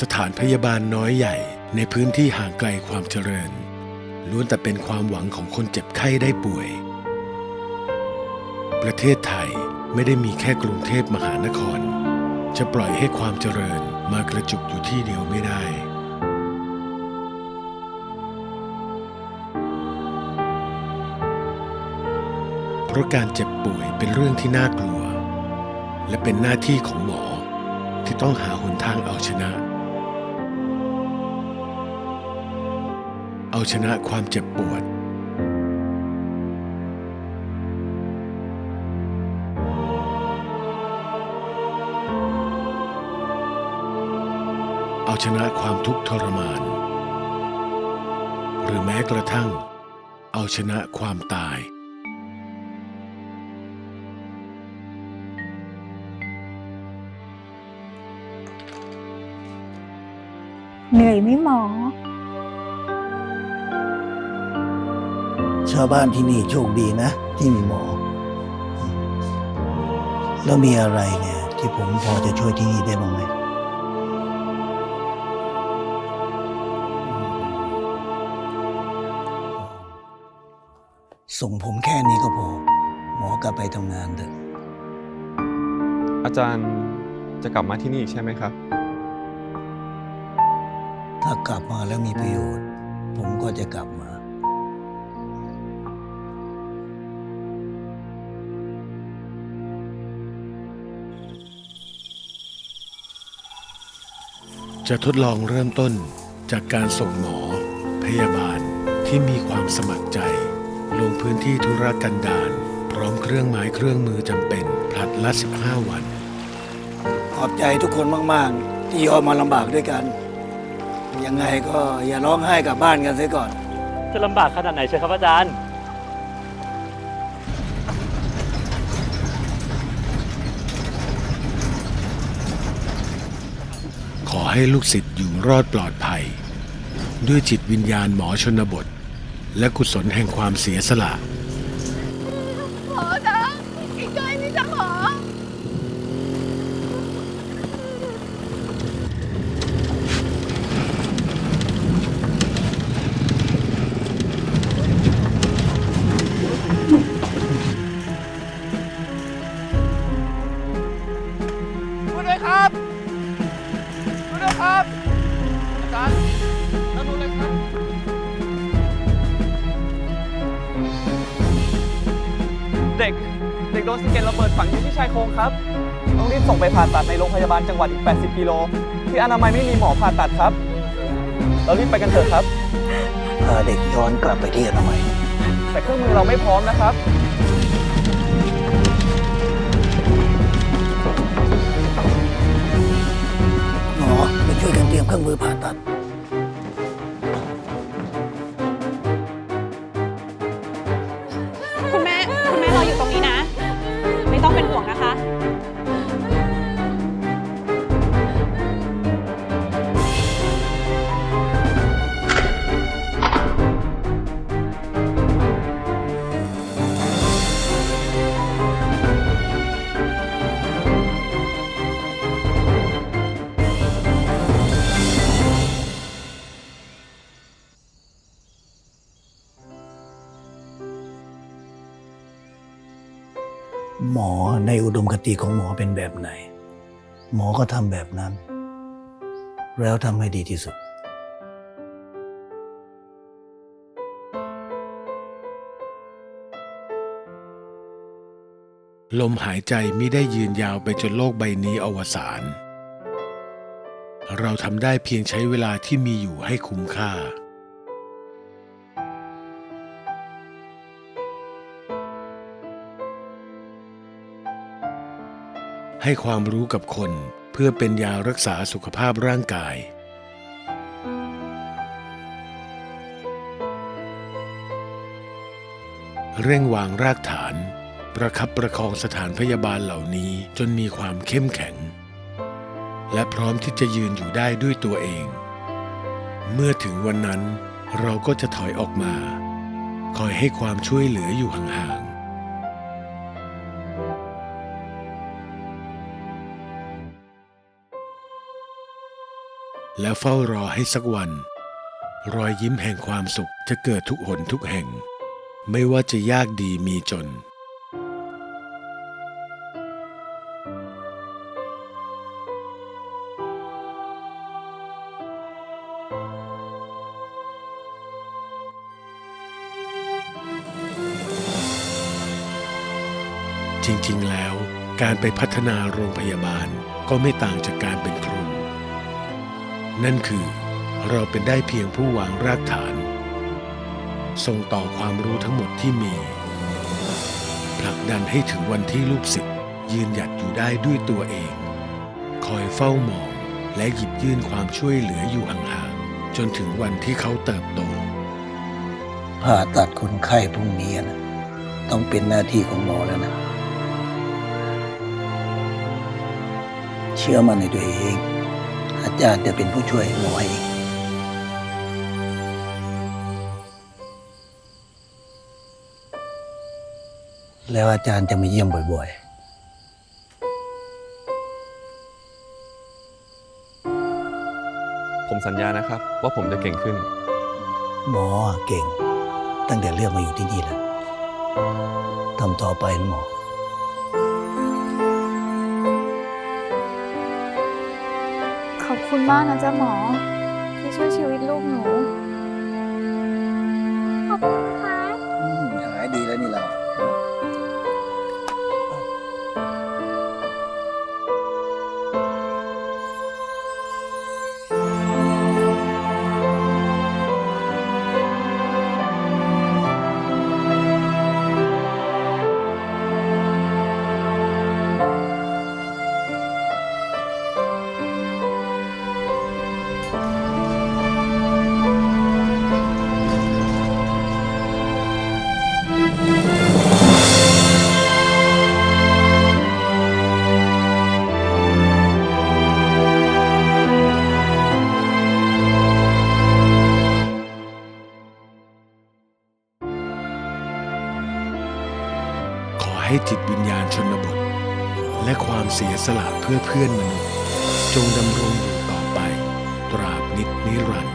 สถานพยาบาลน้อยใหญ่ในพื้นที่ห่างไกลความเจริญ ล้วนแต่เป็นความหวังของคนเจ็บไข้ได้ป่วย ประเทศไทยไม่ได้มีแค่กรุงเทพมหานคร จะปล่อยให้ความเจริญมากระจุกอยู่ที่เดียวไม่ได้เพราะการเจ็บป่วยเป็นเรื่องที่น่ากลัว และเป็นหน้าที่ของหมอที่ต้องหาหนทางเอาชนะ เอาชนะความเจ็บปวด เอาชนะความทุกข์ทรมาน หรือแม้กระทั่ง เอาชนะความตายเหนื่อยไหมหมอ ชาวบ้านที่นี่โชคดีนะ ที่มีหมอ แล้วมีอะไรเนี่ย ที่ผมพอจะช่วยที่นี่ได้บ้างไหมส่งผมแค่นี้ก็พอ หมอกลับไปทำงานเถอะอาจารย์จะกลับมาที่นี่อีกใช่ไหมครับ ถ้ากลับมาแล้วมีประโยชน์ ผมก็จะกลับมา จะทดลองเริ่มต้นจากการส่งหมอ พยาบาลที่มีความสมัครใจ ลงพื้นที่ธุรกันดารพร้อมเครื่องไม้เครื่องมือจำเป็นผลัดละ 15 วัน ขอบใจทุกคนมาก ๆ ที่ยอมมาลำบากด้วยกัน ยังไงก็อย่าร้องไห้กลับบ้านกันเสียก่อน จะลำบากขนาดไหนเชียวครับอาจารย์ อให้ลูกศิษย์อยู่รอดปลอดภัย ด้วยจิตวิญญาณหมอชนบท และกุศลแห่งความเสียสละ ครับอาจารย์ทางนู้นเลยครับ เด็ก เด็กโดนสะเก็ดระเบิดฝังอยู่ที่ชายโครงครับ ต้องรีบส่งไปผ่าตัดในโรงพยาบาลจังหวัดอีก 80 กิโล ที่อนามัยไม่มีหมอผ่าตัดครับ เรารีบไปกันเถอะครับ พาเด็กย้อนกลับไปที่อนามัย แต่เครื่องมือเราไม่พร้อมนะครับ มเครื่องมือผ่าตัด หมอในอุดมคติของหมอเป็นแบบไหน หมอก็ทำแบบนั้น แล้วทำให้ดีที่สุดลมหายใจไมิได้ยืนยาวไปจนโลกใบนี้อวสาน เราทำได้เพียงใช้เวลาที่มีอยู่ให้คุ้มค่า ให้ความรู้กับคนเพื่อเป็นยารักษาสุขภาพร่างกาย เร่งวางรากฐาน ประคับประคองสถานพยาบาลเหล่านี้จนมีความเข้มแข็ง และพร้อมที่จะยืนอยู่ได้ด้วยตัวเอง เมื่อถึงวันนั้นเราก็จะถอยออกมา คอยให้ความช่วยเหลืออยู่ห่าง แล้วเฝ้ารอให้สักวัน รอยยิ้มแห่งความสุขจะเกิดทุกหนทุกแห่ง ไม่ว่าจะยากดีมีจน จริงๆแล้วการไปพัฒนาโรงพยาบาลก็ไม่ต่างจากการเป็นครู นั่นคือเราเป็นได้เพียงผู้วางรากฐาน ส่งต่อความรู้ทั้งหมดที่มี ผลักดันให้ถึงวันที่ลูกศิษย์ยืนหยัดอยู่ได้ด้วยตัวเอง คอยเฝ้ามองและหยิบยื่นความช่วยเหลืออยู่ห่างๆจนถึงวันที่เขาเติบโต ผ่าตัดคนไข้พรุ่งนี้นะต้องเป็นหน้าที่ของหมอแล้วนะ เชื่อมันในตัวเอง อาจารย์จะเป็นผู้ช่วยหมอเองแล้วอาจารย์จะมาเยี่ยมบ่อยผมสัญญานะครับ ว่าผมจะเก่งขึ้นๆหมอเก่ง ตั้งแต่เลือกมาอยู่ที่นี่แล้วทำต่อไปนะหมอ ขอบคุณมากนะจ๊ะหมอ ที่ช่วยชีวิตลูกหนู ขอบคุณค่ะหายดีแล้วนี่เรา ให้จิตวิญญาณชนบท และความเสียสละเพื่อเพื่อนมนุษย์ จงดำรงอยู่ต่อไป ตราบนิดนิรันดร์